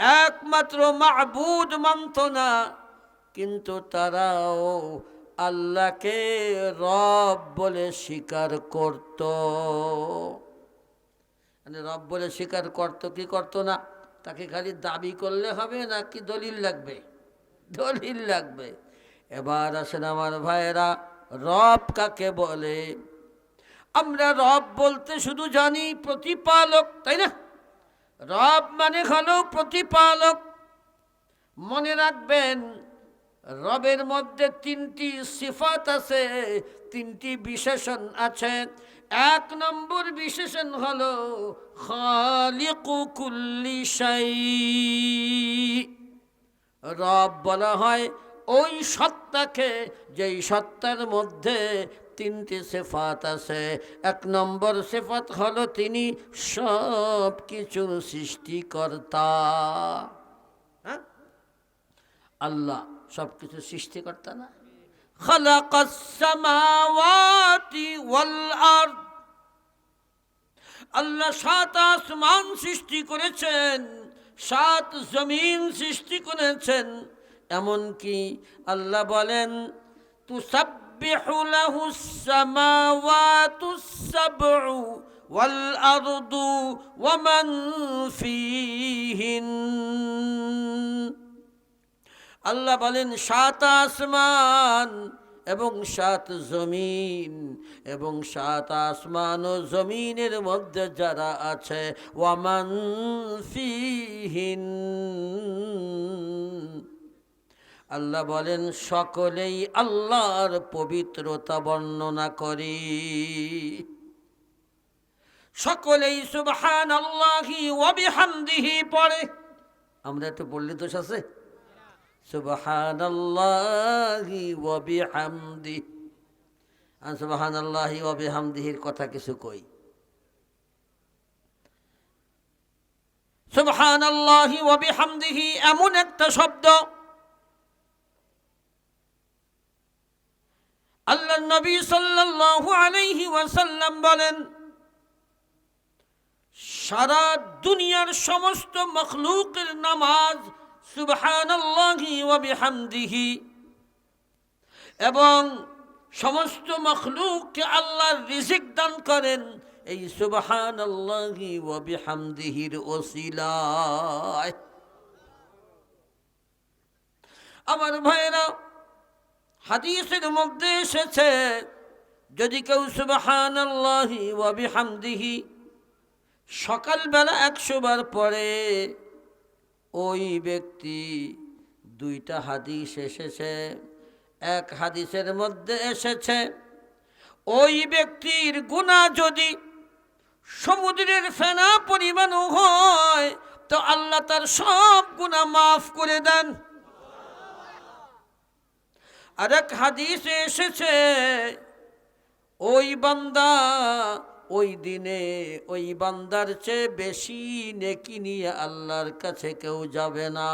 একমাত্র মাহবুদ মানত না, কিন্তু তারাও আল্লাহকে রব বলে স্বীকার করত। মানে রব বলে স্বীকার করত, কি করত না? তাকে খালি দাবি করলে হবে না কি দলিল লাগবে? দলিল লাগবে। এবার আসেন আমার ভাইয়েরা, রব কাকে বলে? আমরা রব বলতে শুধু জানি প্রতিপালক, তাই না? রব মানে হলো প্রতিপালক। মনে রাখবেন, রবের মধ্যে তিনটি সিফাত আছে, তিনটি বিশেষণ আছে। এক নম্বর বিশেষণ হলো খালিকু কুল্লি শাই রব বলা হয় ওই সত্তাকে, যেই সত্তার মধ্যে তিনটি সেফাত আছে এক নম্বর সেফাত হলো তিনি সব কিছুর সৃষ্টিকর্তা হ্যাঁ আল্লাহ সব কিছু সৃষ্টিকর্তা না خلق السماوات والأرض আল্লাহ সাত আসমান সৃষ্টি করেছেন সাত জমিন সৃষ্টি করেছেন এমনকি আল্লাহ বলেন তুসাব্বিহু লাহু সামাওয়াতু সাবউ ওয়াল আরদু ওয়া মান ফীহিন আল্লাহ বলেন, সাত আসমান এবং সাত জমিন এবং সাত আসমান ও জমিনের মধ্যে যারা আছে ওয়ামান ফিহিন। আল্লাহ বলেন, সকলেই আল্লাহর পবিত্রতা বর্ণনা করি। সকলেই সুবহান আল্লাহি ওয়াবিহামদিহি পড়ে। আমরা একটু পড়লে দোষ আছে? সুবহান আল্লাহি ওয়াবিহামদি আর সুবহান আল্লাহি ওয়াবিহামদিহির কথা কিছু কই? সুবহান আল্লাহি ওয়াবিহামদিহি এমন একটা শব্দ আল্লাহ নবী সাল্লাল্লাহু আলাইহি ওয়াসাল্লাম বলেন, সারা দুনিয়ার সমস্ত মখলুকের নামাজ সুবহানাল্লাহি ওয়া বিহামদিহি এবং সমস্ত মখলুককে আল্লাহর রিজিক দান করেন এই সুবহানাল্লাহি ওয়া বিহামদিহির ওসিলায়। আমার ভাইরা হাদিসের মধ্যে এসেছে, যদি কেউ সুবহানাল্লাহি ওয়া বিহামদিহি সকালবেলা একশো বার পরে ওই ব্যক্তি দুইটা হাদিস এসেছে, এক হাদিসের মধ্যে এসেছে, ওই ব্যক্তির গুণা যদি সমুদ্রের ফেনা পরিমাণও হয়, তো আল্লাহ তার সব গুণা মাফ করে দেন। আরেক হাদিসে এসেছে, ওই বান্দা ওই দিনে ওই বান্দার চেয়ে বেশি নেকি নিয়ে আল্লাহর কাছে কেউ যাবে না।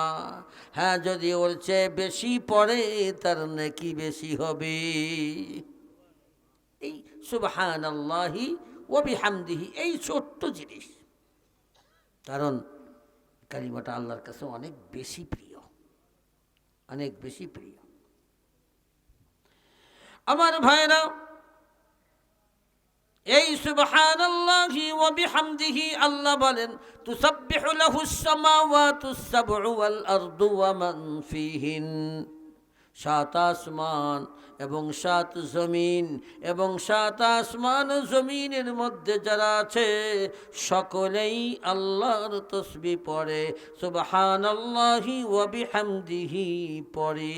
হ্যাঁ যদি ওর চেয়ে বেশি পড়ে, তার নেকি বেশি হবে। এই সুবহান আল্লাহি ওবিহামদিহি এই ছোট্ট জিনিস। কারণ কালিমাটা আল্লাহর কাছে অনেক বেশি প্রিয়, অনেক বেশি প্রিয়। আমার ভাইরা এই সুবহানাল্লাহি ওয়া বিহামদিহি আল্লাহ বলেন, তুসাব্বিহু লাহুস সামাওয়াতুস সাবউ ওয়াল আরদু ওয়া মান ফিহিন। সাত আসমান এবং সাত জমিন এবং সাত আসমান জমিনের মধ্যে যারা আছে, সকলেই আল্লাহর তসবি পড়ে। সুবহানাল্লাহি ওয়া বিহামদিহি পড়ে।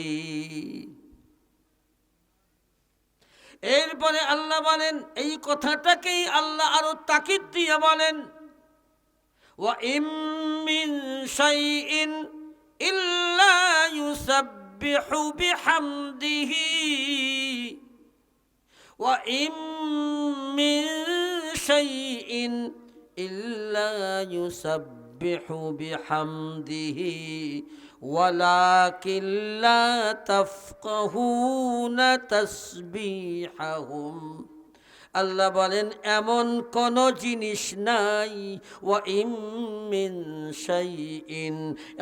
এরপরে আল্লাহ বলেন, এই কথাটাকেই আল্লাহ আরও তাকিদ দিয়ে বলেন ইল্লা ইউসাব্বিহু বিহামদিহি, ওয়া ইল্লা বিহামদিহি ولكن لا تفقهون تسبيحهم. আল্লাহ বলেন, এমন কোন জিনিস নাই ও ইমিন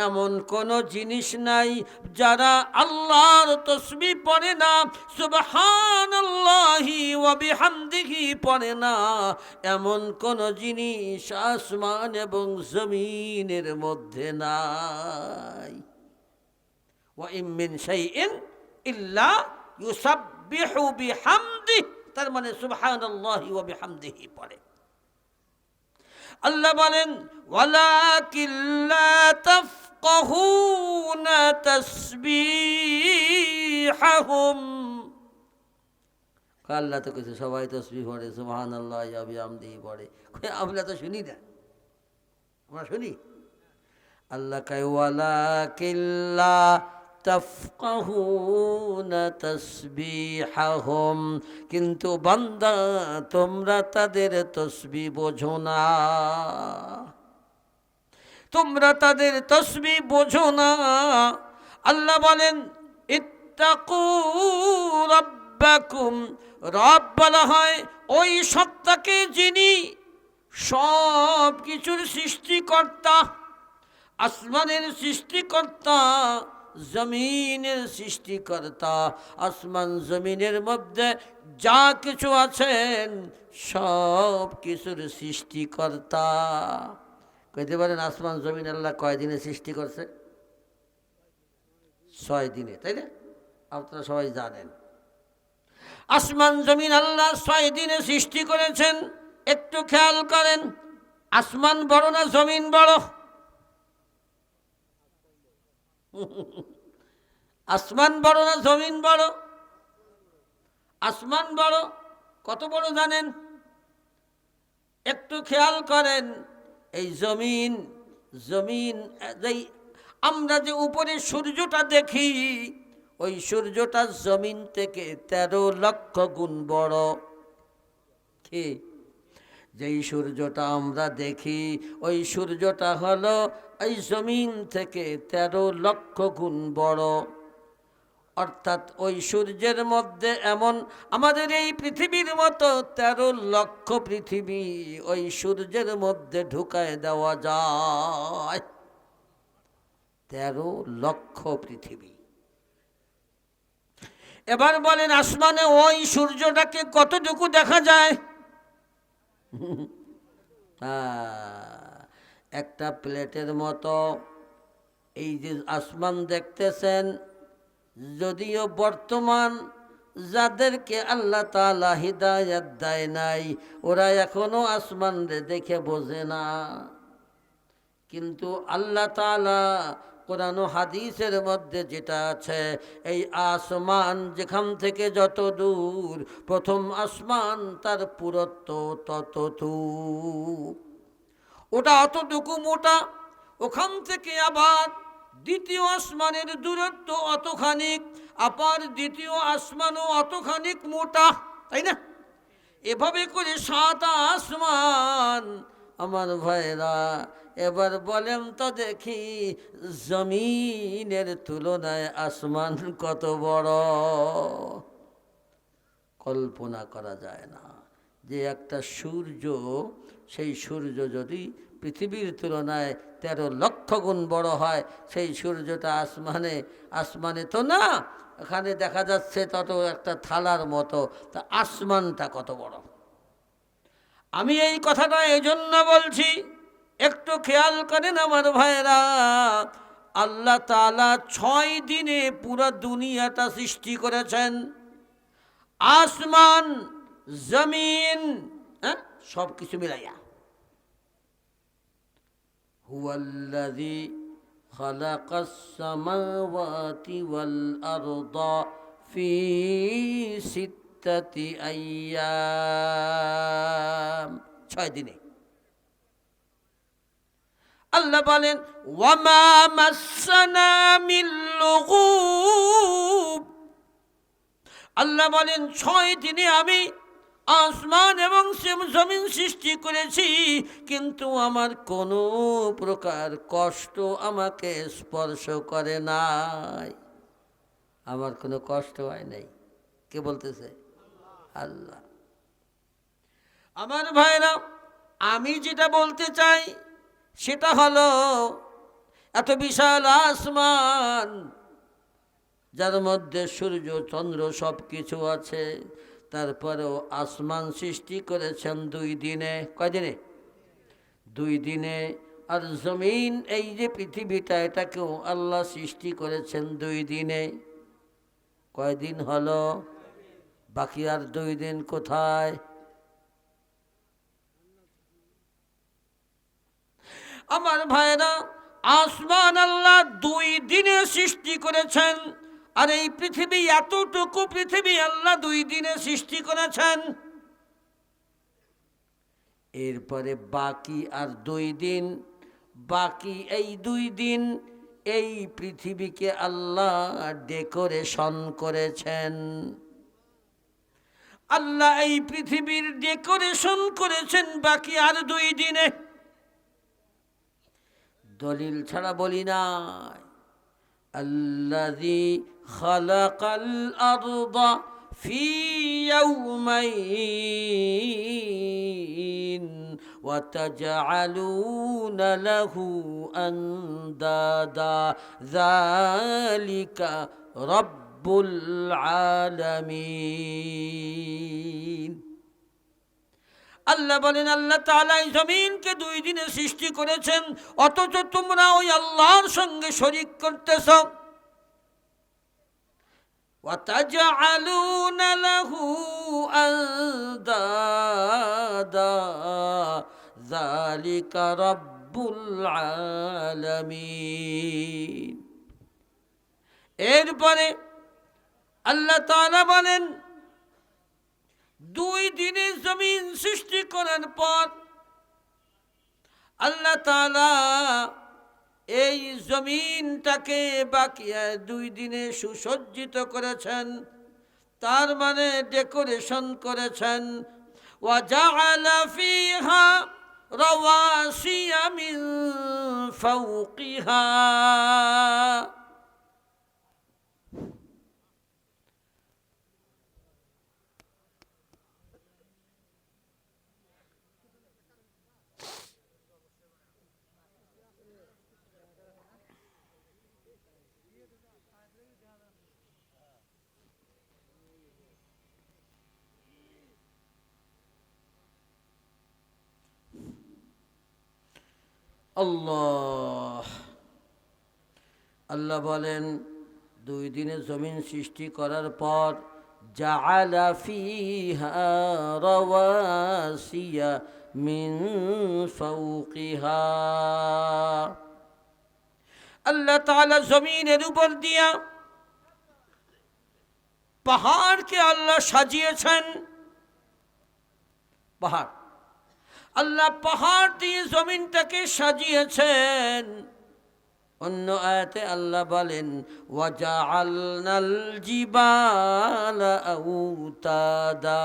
এমন কোন জিনিস নাই যারা আল্লাহর তসবি পড়ে না, সুবহানাল্লাহি ওয়া পড়ে না। এমন কোন জিনিস আসমান এবং জমিনের মধ্যে নাই। ওয়া ইমিন শাইইন ইল্লা ইউসাব্বিহু বিহামদিহি। তার মানে সুবহানাল্লাহি ওয়া বিহামদিহি পড়ে। আল্লাহ বলেন, ওয়ালাকিন লা তাফকাহুনা তাসবিহাহুম। আল্লাহ তো কিছু সবাই তসবি পড়ে, সুবহানাল্লাহ ওয়া বিহামদিহি পড়ে। কই আমরা তো শুনি না। আমরা শুনি? আল্লাহ কয়, ওয়ালাকিন লা তাফকাহুনা তাসবিহাহুম। কিন্তু বান্দা, তোমরা তাদের তসবি বোঝো না। তোমরা তাদের তসবি বোঝো না। আল্লাহ বলেন, ইত্তাকু রাব্বাকুম। রব বলা হয়, ওই সত্তাকে যিনি সব কিছুর সৃষ্টিকর্তা, আসমানের সৃষ্টিকর্তা জমিনের সৃষ্টিকর্তা, আসমান জমিনের মধ্যে যা কিছু আছেন, সব কিছুর সৃষ্টিকর্তা। কইতে পারেন আসমান জমিন আল্লাহ কয়দিনে সৃষ্টি করছে? ছয় দিনে, তাই না? আপনারা সবাই জানেন। আসমান জমিন আল্লাহ ছয় দিনে সৃষ্টি করেছেন, একটু খেয়াল করেন, আসমান বড় না জমিন বড়? আসমান বড় না জমিন বড়? আসমান বড়? কত বড় জানেন? একটু খেয়াল করেন, এই জমিন জমিন আমরা যে উপরে সূর্যটা দেখি, ওই সূর্যটা জমিন থেকে তেরো লক্ষ গুণ বড়। কি? যেই সূর্যটা আমরা দেখি, ওই সূর্যটা হলো এই জমিন থেকে তেরো লক্ষ গুণ বড়। অর্থাৎ ওই সূর্যের মধ্যে এমন আমাদের এই পৃথিবীর মতো তেরো লক্ষ পৃথিবী ওই সূর্যের মধ্যে ঢুকায় দেওয়া যায়। তেরো লক্ষ পৃথিবী। এবার বলেন, আসমানে ওই সূর্যটাকে কতটুকু দেখা যায়? একটা প্লেটের মতো। এই যে আসমান দেখতেছেন, যদিও বর্তমান যাদেরকে আল্লাহ তালা হৃদায়ত দেয় নাই, ওরা এখনও আসমান দেখে বোঝে না। কিন্তু আল্লাহ তালা কোরআন হাদিসের মধ্যে যেটা আছে, এই আসমান যেখান থেকে যত দূর, প্রথম আসমান তার পুরত্ব ততটুক ওটা অতটুকু মোটা, ওখান থেকে আবার দ্বিতীয় আসমানের দূরত্ব অতখানিক, আবার দ্বিতীয় আসমানও অতখানিক মোটা, তাই না? এভাবে করে সাত আসমান আমার ভাইরা, এবার বলেন তো দেখি জমিনের তুলনায় আসমান কত বড়? কল্পনা করা যায় না যে একটা সূর্য সেই সূর্য যদি পৃথিবীর তুলনায় তেরো লক্ষ গুণ বড় হয়, সেই সূর্যটা আসমানে আসমানে তো না, এখানে দেখা যাচ্ছে তত একটা থালার মতো, তা আসমানটা কত বড়? আমি এই কথাটা এই জন্য বলছি, একটু খেয়াল করেন আমার ভাইরা আল্লাহ তালা ছয় দিনে পুরো দুনিয়াটা সৃষ্টি করেছেন। আসমান, জমিন হ্যাঁ সব কিছু মিলাইয়া। হুয়াল্লাযী خلق السماوات والأرض في ستة أيام ছয় দিনে আল্লাহ বলেন ওয়ামা মাসানা মিন লুগুব আল্লাহ বলেন ছয় দিনে আমি আসমান এবং জমিন সৃষ্টি করেছি, কিন্তু আমার কোনো প্রকার কষ্ট আমাকে স্পর্শ করে নাই। আমার কোনো কষ্ট হয় নাই। কে বলতেছে? আল্লাহ। আমার ভাইরা, আমি যেটা বলতে চাই, সেটা হলো, এত বিশাল আসমান, যার মধ্যে সূর্য, চন্দ্র সব কিছু আছে তারপরেও আসমান সৃষ্টি করেছেন দুই দিনে। কয় দিনে? দুই দিনে। আর জমিন, এই যে পৃথিবীটা, এটাকেও আল্লাহ সৃষ্টি করেছেন দুই দিনে। কয়দিন হলো? বাকি আর দুই দিন কোথায়? আমার ভাইরা আসমান আল্লাহ দুই দিনে সৃষ্টি করেছেন। আর এই পৃথিবী, এতটুকু পৃথিবী আল্লাহ দুই দিনে সৃষ্টি করেছেন। এরপরে বাকি আর দুই দিন, বাকি এই দুই দিন এই পৃথিবীকে আল্লাহ ডেকোরেশন করেছেন। আল্লাহ এই পৃথিবীর ডেকোরেশন করেছেন বাকি আর দুই দিনে। দলিল ছাড়া বলি না আল্লাহ خلق الأرض في يومين وتجعلون له أندادا ذلك رب العالمين আল্লাহ বলেন আল্লাহ তাআলা এই জমিনকে দুই দিনে সৃষ্টি করেছেন অথচ তোমরা ওই আল্লাহর সঙ্গে শরিক করতেছ وتجعلون له أندادا ذلك رب العالمين এরপরে আল্লাহ তাআলা বলেন দুই দিনে জমিন সৃষ্টি করার পর আল্লাহ তাআলা এই জমিনটাকে বাকি দুই দিনে সুসজ্জিত করেছেন তার মানে ডেকোরেশন করেছেন وجعل فيها رواسي من فوقها আল্লাহ। আল্লাহ বলেন, দুই দিনে জমিন সৃষ্টি করার পর, জাআলা মিন আল্লাহ তাআলা জমিনের উপর দিয়া পাহাড়কে আল্লাহ সাজিয়েছেন। পাহাড়। আল্লাহ পাহাড় দিয়ে জমিনটাকে সাজিয়েছেন। অন্য আয়াতে আল্লাহ বলেন, ওয়াজাআলনাল জিবালা আউতাদা।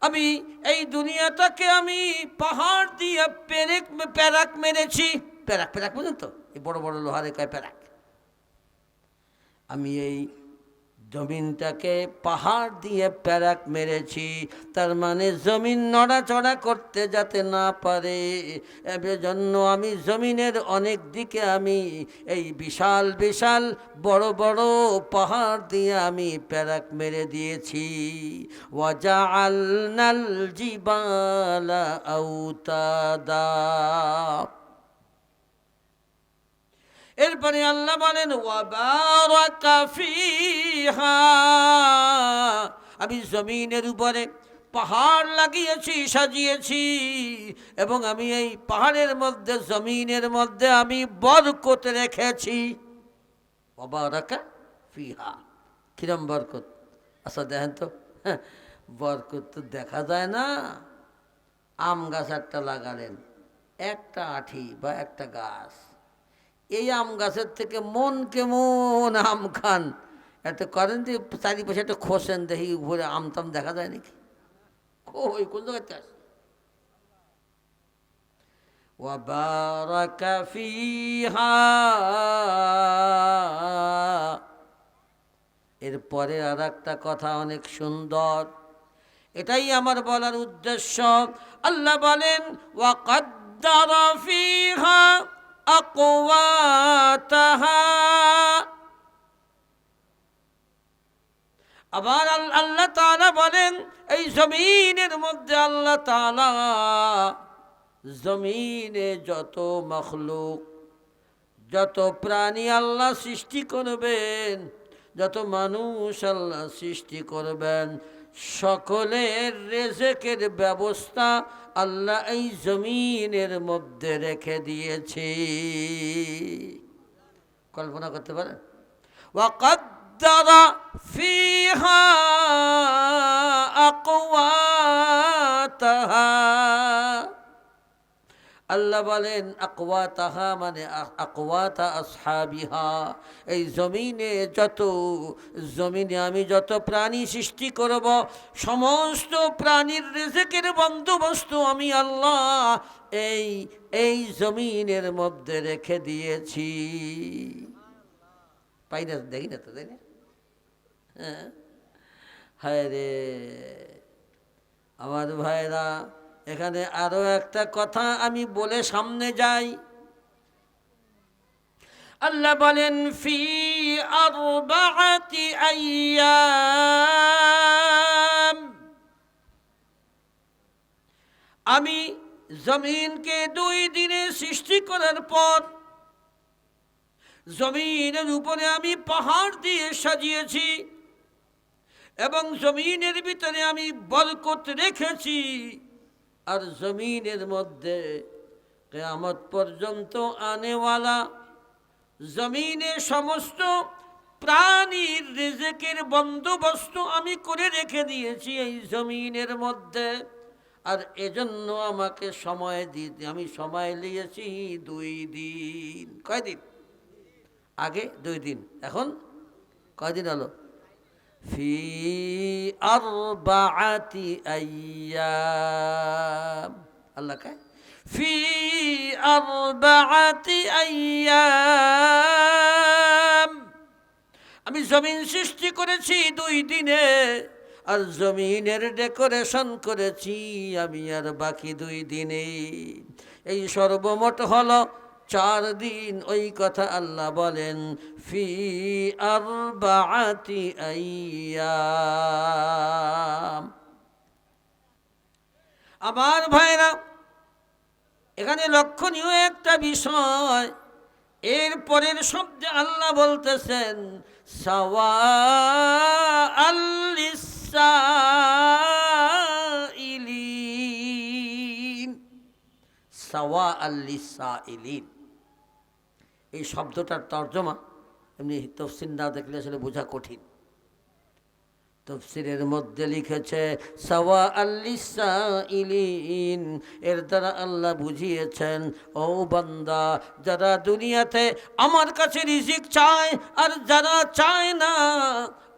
আমি এই দুনিয়াটাকে আমি পাহাড় দিয়ে পেরেক, প্যারাক মেরেছি। প্যারাক প্যারাক বুঝেন তো? এই বড় বড় লোহারে কয় প্যারাক। আমি এই জমিনটাকে পাহাড় দিয়ে প্যারাক মেরেছি। তার মানে জমিন নড়াচড়া করতে যাতে না পারে। জন্য আমি জমিনের অনেক দিকে আমি এই বিশাল বিশাল, বড় বড় পাহাড় দিয়ে আমি প্যারাক মেরে দিয়েছি। ওয়াজা আলনাল জিবালা আউতাদা। এরপরে আল্লাহ বলেন আমি জমিনের উপরে পাহাড় লাগিয়েছি সাজিয়েছি এবং আমি এই পাহাড়ের মধ্যে জমিনের মধ্যে আমি বরকত রেখেছি। ওয়াবারাকা ফিহা। কিরম বরকত? আচ্ছা দেখেন তো হ্যাঁ, বরকত তো দেখা যায় না। আম গাছ একটা লাগালেন একটা আঠি বা একটা গাছ। এই আম গাছের থেকে মন কেমন আম খান এত করেন যে চারিপাশে একটা খোসেন দেখি উপরে আম টাম দেখা যায় নাকি কই কোন জায়গাতে আছে وبارك فيها এরপরে আর একটা কথা অনেক সুন্দর এটাই আমার বলার উদ্দেশ্য আল্লাহ বলেন ওয়াকাদ্দার ফিহা আকওয়াতাহা আবার আল- আল্লাহ তালা বলেন, এই জমিনের মধ্যে আল্লাহ তালা জমিনে যত মখলুক, যত প্রাণী আল্লাহ সৃষ্টি করবেন, যত মানুষ আল্লাহ সৃষ্টি করবেন, সকলের রেজেকের ব্যবস্থা আল্লাহ এই জমিনের মধ্যে রেখে দিয়েছি। কল্পনা করতে পারে ওয়াকাদ্দারা ফিহা আকওয়াতাহা। আল্লাহ বলেন আকওয়া তাহা মানে আকওয়াতা আসহাবিহা। এই জমিনে যত, জমিনে আমি যত প্রাণী সৃষ্টি করব, সমস্ত প্রাণীর রেজেকের বন্দোবস্ত আমি আল্লাহ এই এই জমিনের মধ্যে রেখে দিয়েছি। পাই না, দেখি না তো, তাই না? হ্যাঁ? হায় রে! আমার ভাইরা এখানে আরও একটা কথা আমি বলে সামনে যাই। আল্লাহ বলেন, ফি আরবাআতি আইয়াম। আমি জমিনকে দুই দিনে সৃষ্টি করার পর জমিনের উপরে আমি পাহাড় দিয়ে সাজিয়েছি এবং জমিনের ভিতরে আমি বরকত রেখেছি। আর জমিনের মধ্যে কেয়ামত পর্যন্ত আনেওয়ালা জমিনে সমস্ত প্রাণীর রিজেকের বন্দোবস্ত আমি করে রেখে দিয়েছি এই জমিনের মধ্যে। আর এজন্য আমাকে সময় দিতে আমি সময় নিয়েছি দুই দিন। কয়দিন? আগে দুই দিন। এখন কয়দিন হলো? ফি আরবাআতি আইয়াম। আল্লাহ কে ফি আরবাআতি আইয়াম। আমি জমিন সৃষ্টি করেছি দুই দিনে, আর জমিনের ডেকোরেশন করেছি আমি আর বাকি দুই দিনে এই সর্বমোট হলো চার দিন ওই কথা আল্লাহ বলেন, ফি আরবাআতি আইয়াম। আমার ভাইরা, এখানে লক্ষণীয় একটা বিষয়, এর পরের শব্দে আল্লাহ বলতেছেন সাওয়া আল্লিসাইলিন সাওয়া আল্লিসাইলিন এই শব্দটার তর্জমা এমনি তফসিল না দেখলে আসলে বোঝা কঠিন। তফসিরের মধ্যে লিখেছে সাওয়া আল্লিসা ইলিন এর দ্বারা আল্লাহ বুঝিয়েছেন, ও বান্দা, যারা দুনিয়াতে আমার কাছে রিজিক চায় আর যারা চায় না,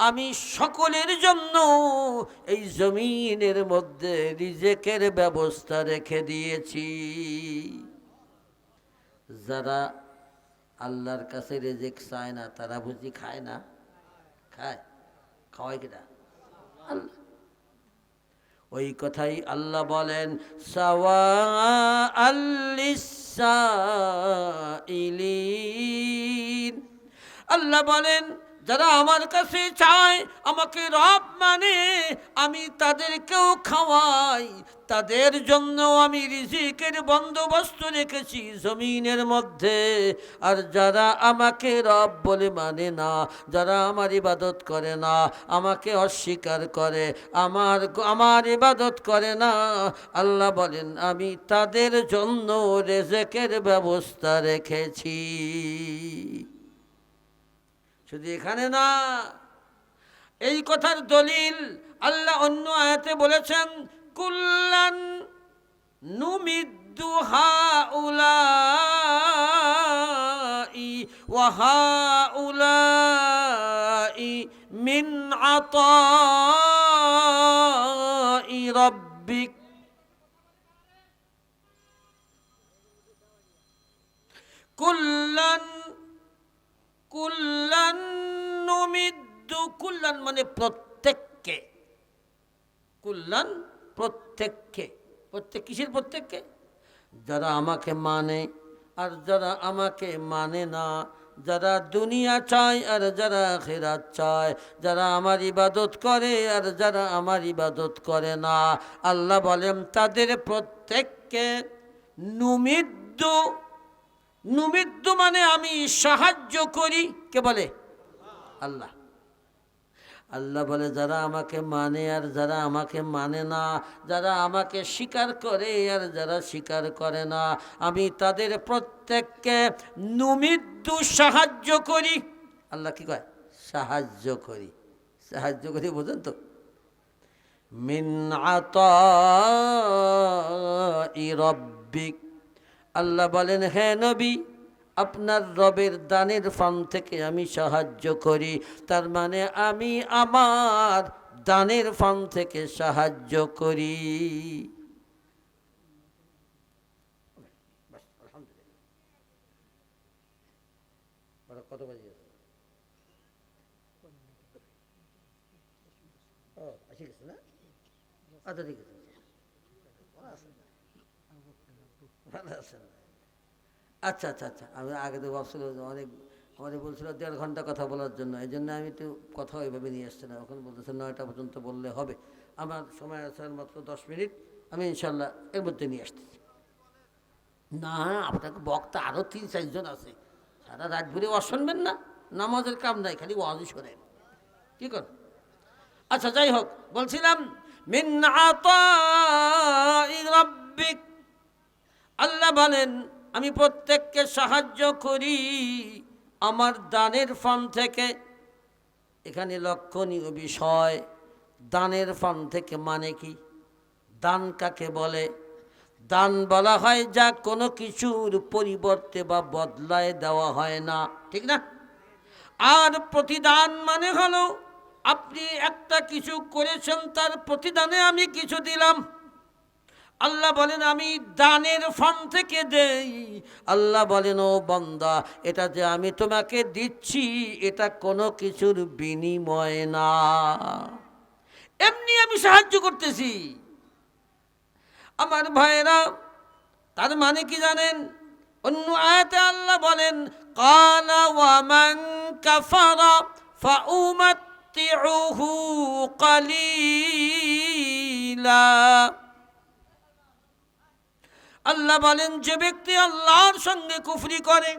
আমি সকলের জন্য এই জমিনের মধ্যে রিজেকের ব্যবস্থা রেখে দিয়েছি। যারা আল্লাহর কাছে রেজেক চায় না, তারা বুঝি খায় না? খায়। খাওয়াই কিনা? আল্লাহ। ওই কথাই আল্লাহ বলেন আল্লাহ বলেন যারা আমার কাছে চায় আমাকে রব মানে আমি তাদেরকেও খাওয়াই। তাদের জন্য আমি রিজিকের বন্দোবস্ত রেখেছি জমিনের মধ্যে। আর যারা আমাকে রব বলে মানে না, যারা আমার ইবাদত করে না, আমাকে অস্বীকার করে, আমার আমার ইবাদত করে না, আল্লাহ বলেন, আমি তাদের জন্য রেজেকের ব্যবস্থা রেখেছি। শুধু এখানে না, এই কথার দলিল আল্লাহ অন্য আয়াতে বলেছেন, কুল্লান নুমিদ্দু হাউলাই ওয়া হাউলাই মিন আতাই রাব্বিক। কুল্লান কুল্লান কুল্লান মানে প্রত্যেককে। কুল্লান প্রত্যেককে। প্রত্যেক কিসের প্রত্যেককে? যারা আমাকে মানে আর যারা আমাকে মানে না। যারা দুনিয়া চায় আর যারা খেরাত চায়। যারা আমার ইবাদত করে আর যারা আমার ইবাদত করে না। আল্লাহ বলেন, তাদের প্রত্যেককে নুমিদ্দ নুমিদ্দ মানে আমি সাহায্য করি। কে বলে? আল্লাহ। আল্লাহ বলে, যারা আমাকে মানে আর যারা আমাকে মানে না, যারা আমাকে স্বীকার করে আর যারা স্বীকার করে না, আমি তাদের প্রত্যেককে নুমিদ্দু সাহায্য করি। আল্লাহ কি কয়? সাহায্য করি। সাহায্য করি বোঝেন তো। মিন আতাই রব্বিক আল্লাহ বলেন হ্যাঁ নবী, আপনার রবের দানের ফান থেকে আমি সাহায্য করি। তার মানে আমি আমার দানের ফান থেকে সাহায্য করি। আচ্ছা ঠিক আছে। আচ্ছা আচ্ছা আচ্ছা। আমি আগে তো ভাবছিল অনেক আমাদের বলছিল দেড় ঘণ্টা কথা বলার জন্য। এই জন্য আমি একটু কথা ওইভাবে নিয়ে আসছি না। এখন বলতেছে নয়টা পর্যন্ত বললে হবে। আমার সময় আছে মাত্র দশ মিনিট। আমি ইনশাল্লাহ এর মধ্যে নিয়ে আসতেছি না, আপনাকে বক্তা আরও তিন চারজন আছে। সারা রাত ঘুরে ওয়াজ শুনবেন না। নামাজের কাম নাই, খালি ওয়াজই শোনেন। কী কর? আচ্ছা যাই হোক, বলছিলাম, মিন আল্লাহ বলেন আমি প্রত্যেককে সাহায্য করি আমার দানের ফান থেকে। এখানে লক্ষণীয় বিষয়, দানের ফান থেকে মানে কি? দান কাকে বলে? দান বলা হয় যা কোনো কিছুর পরিবর্তে বা বদলায় দেওয়া হয় না, ঠিক না? আর প্রতিদান মানে হলো আপনি একটা কিছু করেছেন, তার প্রতিদানে আমি কিছু দিলাম। আল্লাহ বলেন, আমি দানের ফান থেকে দেই। আল্লাহ বলেন, ও বন্দা, এটা যে আমি তোমাকে দিচ্ছি, এটা কোনো কিছুর বিনিময় না। এমনি আমি সাহায্য করতেছি। আমার ভাইয়েরা, তার মানে কি জানেন? অন্য আয়াতে আল্লাহ বলেন, কালা ওয়ামান কাফারা ফাউমাত্তিউহু কালিলা। আল্লাহ বলেন, যে ব্যক্তি আল্লাহর সঙ্গে কুফরি করে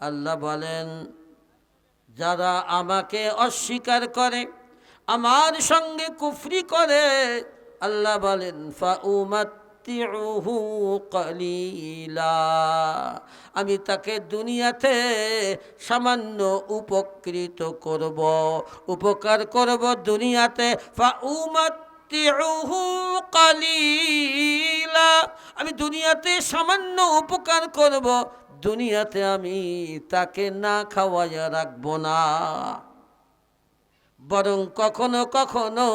আল্লাহ বলেন, যারা আমাকে অস্বীকার করে, আমার সঙ্গে কুফরি করে, আল্লাহ বলেন ফাউমাত্তিউহু কালিলা। আমি তাকে দুনিয়াতে সামান্য উপকৃত করব, উপকার করব দুনিয়াতে। কালিলা। আমি দুনিয়াতে সামান্য উপকার করব, দুনিয়াতে আমি তাকে না খাওয়াইয়া রাখব না। বরং কখনো কখনো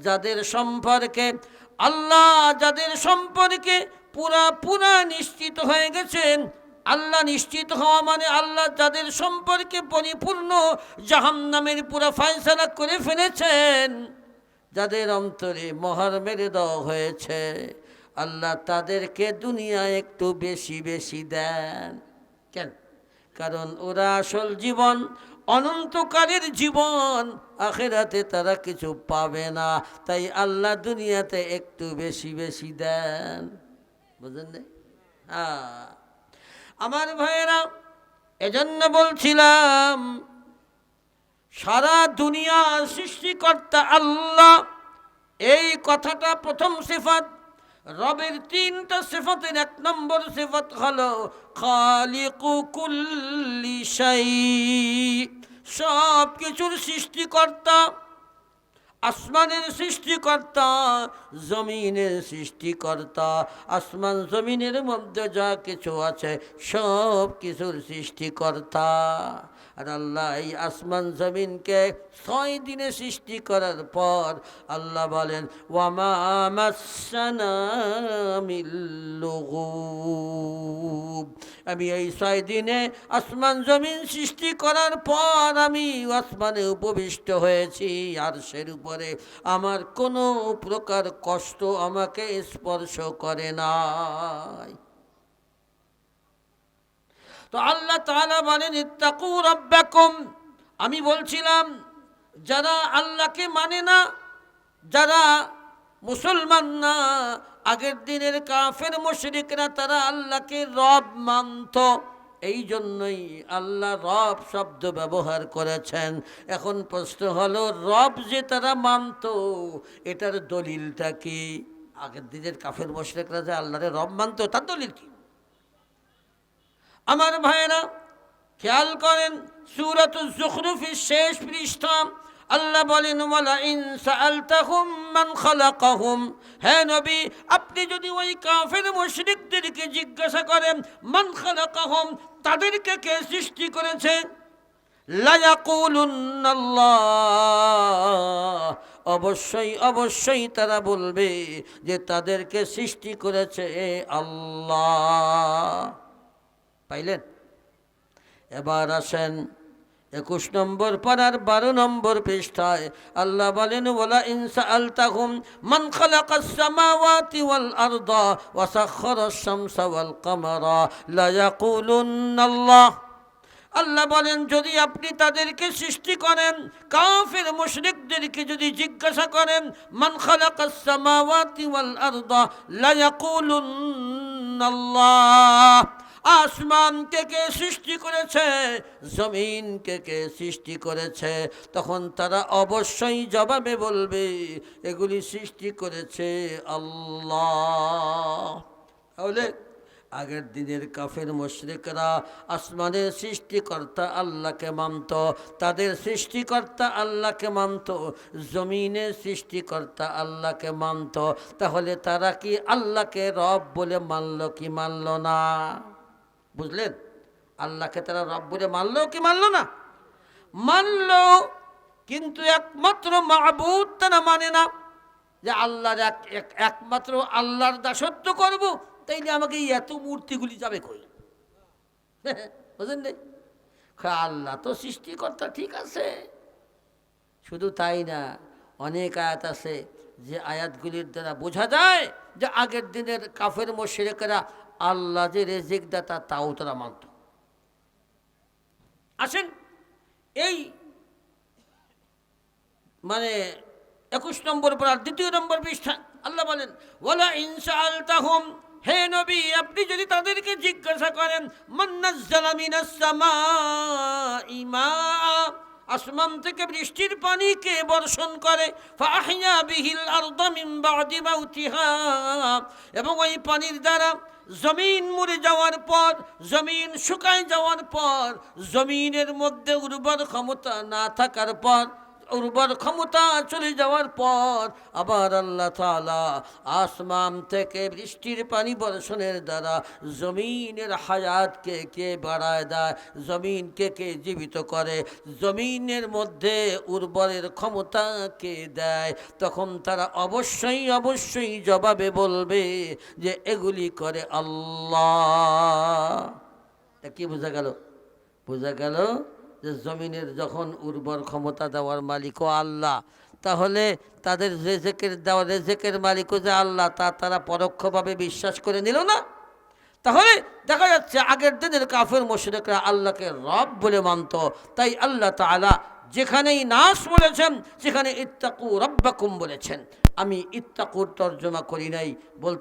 যাদের সম্পর্কে আল্লাহ যাদের সম্পর্কে পুরা পুরা নিশ্চিত হয়ে গেছেন, আল্লাহ নিশ্চিত হওয়া মানে আল্লাহ যাদের সম্পর্কে পরিপূর্ণ জাহান্নামের পুরা ফয়সলা করে ফেলেছেন, যাদের অন্তরে মহার মেরে দেওয়া হয়েছে, আল্লাহ তাদেরকে দুনিয়া একটু বেশি বেশি দেন। কেন? কারণ ওরা আসল জীবন অনন্তকালের জীবন আখেরাতে তারা কিছু পাবে না। তাই আল্লাহ দুনিয়াতে একটু বেশি বেশি দেন। বুঝলেন? হ্যাঁ। আমার ভাইয়েরা, এজন্য বলছিলাম, সারা দুনিয়া সৃষ্টিকর্তা আল্লাহ এই কথাটা প্রথম সিফাত, রবের তিনটা সিফাতের এক নম্বর সিফাত হলো, খালিকু কুল্লি শাই। সব কিছুর সৃষ্টিকর্তা, আসমানের সৃষ্টিকর্তা, জমিনের সৃষ্টিকর্তা, আসমান জমিনের মধ্যে যা কিছু আছে সব কিছুর সৃষ্টিকর্তা। আর আল্লাহ এই আসমান জমিনকে ছয় দিনে সৃষ্টি করার পর আল্লাহ বলেন আমি এই ছয় দিনে আসমান জমিন সৃষ্টি করার পর আমি আসমানে উপবিষ্ট হয়েছি। আর সের উপরে আমার কোনো প্রকার কষ্ট আমাকে স্পর্শ করে নাই। তো আল্লাহ তাআলা বলেন আমি বলছিলাম, যারা আল্লাহকে মানে না, যারা মুসলমান না, আগের দিনের কাফের মুশরিকরা তারা আল্লাহকে রব মানত। এই জন্যই আল্লাহ রব শব্দ ব্যবহার করেছেন। এখন প্রশ্ন হলো, রব যে তারা মানত, এটার দলিলটা কি? আগের দিনের কাফের মুশরিকরা যে আল্লাহরে রব মানত, তার দলিল কি? আমার ভাইয়েরা, খেয়াল করেন সুরত জুখরুফের শেষ পৃষ্ঠা, আল্লাহ বলেন হ্যাঁ নবী, আপনি যদি ওই কাফের মুশরিকদেরকে জিজ্ঞাসা করেন, মান খালাকাহুম? তাদেরকে কে সৃষ্টি করেছে? অবশ্যই অবশ্যই তারা বলবে যে তাদেরকে সৃষ্টি করেছে আল্লাহ। পাইলেন। এবার আসেন একুশ নম্বর পাড়ার বারো নম্বর পৃষ্ঠায়। আল্লাহ বলেন ওলা ইনসা আলতাহুম মান খালাকাস সামাওয়াতি ওয়াল আরদা ওয়া সাখখারাস শামসা ওয়াল কামারা লা আল্লাহ বলেন, যদি আপনি তাদেরকে সৃষ্টি করেন, কাফের মুশরিকদেরকে যদি জিজ্ঞাসা করেন, মান খালাকাস সামাওয়াতি ওয়াল আরদা লা ইয়াকুলুন্নাল্লাহ? আসমানকে কে সৃষ্টি করেছে জমিনকে কে সৃষ্টি করেছে, তখন তারা অবশ্যই জবাবে বলবে, এগুলি সৃষ্টি করেছে আল্লাহ। তাহলে আগের দিনের কাফের মুশরিকরা আসমানের সৃষ্টিকর্তা আল্লাহকে মানত, তাদের সৃষ্টিকর্তা আল্লাহকে মানত, জমিনের সৃষ্টিকর্তা আল্লাহকে মানত, তাহলে তারা কি আল্লাহকে রব বলে মানল কি মানল না? বুঝলেন? আল্লাহকে তারা রব বলে মানলো কি মানলো না? মানল কিন্তু একমাত্র মাহবুদ তারা মানে না। যে আল্লাহর এক, এক- একমাত্র আল্লাহর দাসত্ব করব, তাইলে আমাকে এত মূর্তিগুলি যাবে কই? বুঝলেন রে? আল্লাহ তো সৃষ্টিকর্তা, ঠিক আছে। শুধু তাই না, অনেক আয়াত আছে যে আয়াতগুলির দ্বারা বোঝা যায় যে আগের দিনের কাফের মোশেরেকেরা আল্লাহ যে রেজিক দাতা তাও তারা মানত। আসেন, এই মানে একুশ নম্বর পর দ্বিতীয় নম্বর পৃষ্ঠা, আল্লাহ বলেন ওলা ইনসাল তাহুম হে নবী, আপনি যদি তাদেরকে জিজ্ঞাসা করেন আসমান থেকে বৃষ্টির পানিকে বর্ষণ করে? এবং ওই পানির দ্বারা জমিন মরে যাওয়ার পর, জমিন শুকায় যাওয়ার পর, জমিনের মধ্যে উর্বর ক্ষমতা না থাকার পর উর্বর ক্ষমতা চলে যাওয়ার পর আবার আল্লাহ তালা আসমান থেকে বৃষ্টির পানি বর্ষণের দ্বারা জমিনের হায়াতকে কে বাড়ায় দেয়? জমিনকে কে জীবিত করে? জমিনের মধ্যে উর্বরের ক্ষমতা কে দেয়? তখন তারা অবশ্যই অবশ্যই জবাবে বলবে যে এগুলি করে আল্লাহ। কি বোঝা গেল? বোঝা গেল যে জমিনের যখন উর্বর ক্ষমতা দেওয়ার মালিকও আল্লাহ, তাহলে তাদের রেজেকের দেওয়া রেজেকের মালিকও যে আল্লাহ, তা তারা পরোক্ষভাবে বিশ্বাস করে নিল না। তাহলে দেখা যাচ্ছে আগের দিনের কাফের মোশরেকরা আল্লাহকে রব বলে মানত। তাই আল্লাহ তাআলা যেখানেই নাশ বলেছেন, সেখানে ইত্তাকু রব্বাকুম বলেছেন। আমি ইত্তাকুর তর্জমা করি নাই, বলতে